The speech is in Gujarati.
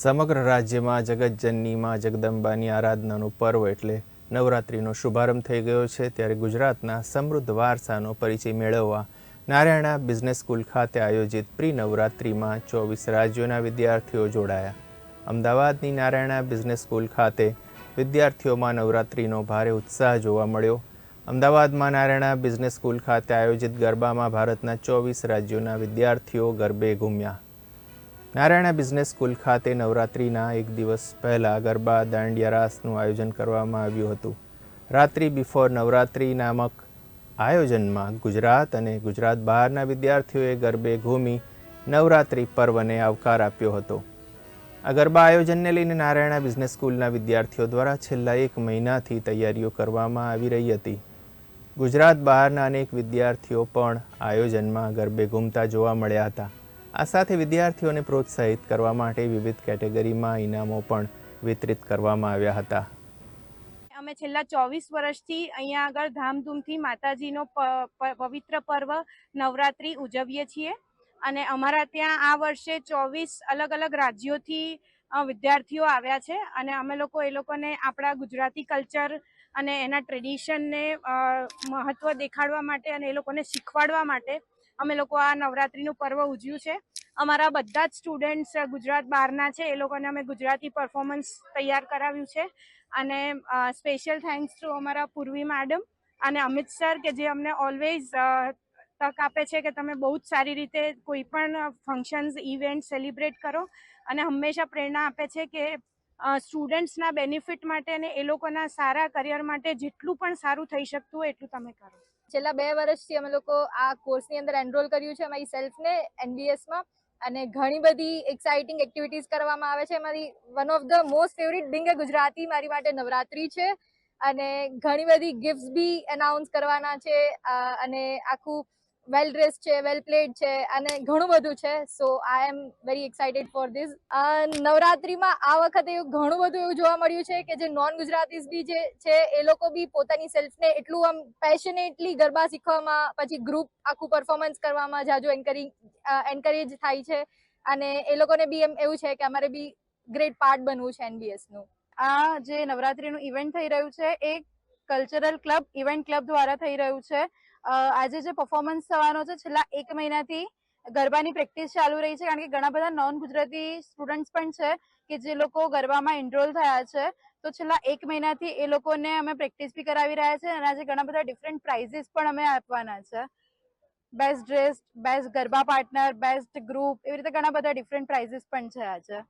સમગ્ર રાજ્યમાં જગતજનની માં જગદંબાની આરાધનાનો પર્વ એટલે નવરાત્રિનો શુભારંભ થઈ ગયો છે. ત્યારે ગુજરાતના સમૃદ્ધ વારસાનો પરિચય મેળવવા નારાયણા બિઝનેસ સ્કૂલ ખાતે આયોજિત પ્રી નવરાત્રિમાં ચોવીસ રાજ્યોના વિદ્યાર્થીઓ જોડાયા. અમદાવાદની નારાયણા બિઝનેસ સ્કૂલ ખાતે વિદ્યાર્થીઓમાં નવરાત્રિનો ભારે ઉત્સાહ જોવા મળ્યો. અમદાવાદમાં નારાયણા બિઝનેસ સ્કૂલ ખાતે આયોજિત ગરબામાં ભારતના ચોવીસ રાજ્યોના વિદ્યાર્થીઓ ગરબે ઘૂમ્યા. નારાયણા બિઝનેસ સ્કૂલ ખાતે નવરાત્રિના એક દિવસ પહેલાં ગરબા, દાંડિયા રાસનું આયોજન કરવામાં આવ્યું હતું. રાત્રિ બિફોર નવરાત્રિ નામક આયોજનમાં ગુજરાત અને ગુજરાત બહારના વિદ્યાર્થીઓએ ગરબે ઘૂમી નવરાત્રિ પર્વને આવકાર આપ્યો હતો. આ ગરબા આયોજનને લઈને નારાયણા બિઝનેસ સ્કૂલના વિદ્યાર્થીઓ દ્વારા છેલ્લા એક મહિનાથી તૈયારીઓ કરવામાં આવી રહી હતી. ગુજરાત બહારના અનેક વિદ્યાર્થીઓ પણ આયોજનમાં ગરબે ઘૂમતા જોવા મળ્યા હતા. આ સાથે વિદ્યાર્થીઓને પ્રોત્સાહિત કરવા માટે વિવિધ કેટેગરીમાં ઇનામો પણ વિતરિત કરવામાં આવ્યા હતા. અમે છેલ્લા ચોવીસ વર્ષથી અહીંયા આગળ ધામધૂમથી માતાજીનો પવિત્ર પર્વ નવરાત્રિ ઉજવીએ છીએ. અને અમારા ત્યાં આ વર્ષે ચોવીસ અલગ અલગ રાજ્યોથી વિદ્યાર્થીઓ આવ્યા છે. અને અમે લોકો એ લોકોને આપણા ગુજરાતી કલ્ચર અને એના ટ્રેડિશનને મહત્ત્વ દેખાડવા માટે અને એ લોકોને શીખવાડવા માટે અમે લોકો આ નવરાત્રિનું પર્વ ઉજવ્યું છે. અમારા બધા જ સ્ટુડન્ટ્સ ગુજરાત બહારના છે, એ લોકોને અમે ગુજરાતી પરફોર્મન્સ તૈયાર કરાવ્યું છે. અને સ્પેશિયલ થેન્ક્સ ટુ અમારા પૂર્વી મેડમ અને અમિત સર કે જે અમને ઓલવેઝ તક આપે છે કે તમે બહુ જ સારી રીતે કોઈ પણ ફંક્શન્સ ઇવેન્ટ સેલિબ્રેટ કરો અને હંમેશા પ્રેરણા આપે છે કે સ્ટુડન્ટ્સના બેનિફિટ માટે અને એ લોકોના સારા કરિયર માટે જેટલું પણ સારું થઈ શકતું હોય એટલું તમે કરો. છેલ્લા બે વર્ષથી અમે લોકો આ કોર્સની અંદર એનરોલ કર્યું છે અમારી સેલ્ફને એનબીએસમાં અને ઘણી બધી એક્સાઇટિંગ એક્ટિવિટીઝ કરવામાં આવે છે. મારી one of the most favourite Bing એ ગુજરાતી મારી માટે નવરાત્રી છે. અને ઘણી બધી ગિફ્ટ્સ બી એનાઉન્સ કરવાના છે. અને આખું વેલ ડ્રેસ છે વેલ પ્લેડ છે અને ઘણું બધું છે. So I am very excited for this નવરાત્રીમાં આ વખતે એવું ઘણું બધું એવું જોવા મળ્યું છે કે જે નોન ગુજરાતીઝ બી જે છે, એ લોકો બી પોતાની સેલ્ફને એટલું આમ પેશનેટલી ગરબા શીખવામાં, પછી ગ્રુપ આખું પરફોર્મન્સ કરવામાં જાજુ એન્કરેજ એન્કરેજ થાય છે. અને એ લોકોને બી એમ એવું છે કે અમારે બી ગ્રેટ પાર્ટ બનવું છે એનબીએસનું આ જે નવરાત્રીનું ઇવેન્ટ થઈ રહ્યું છે, એ કલ્ચરલ ક્લબ ઇવેન્ટ ક્લબ દ્વારા થઈ રહ્યું છે. આજે જે પરફોર્મન્સ થવાનો છે, છેલ્લા એક મહિનાથી ગરબાની પ્રેક્ટિસ ચાલુ રહી છે, કારણ કે ઘણા બધા નોન ગુજરાતી સ્ટુડન્ટ્સ પણ છે કે જે લોકો ગરબામાં એનરોલ થયા છે. તો છેલ્લા એક મહિનાથી એ લોકોને અમે પ્રેક્ટિસ બી કરાવી રહ્યા છે અને આજે ઘણા બધા ડિફરન્ટ પ્રાઇઝીસ પણ અમે આપવાના છે. Best dress best garba partner best group એવી રીતે ઘણા બધા ડિફરન્ટ પ્રાઇઝીસ પણ છે આજે.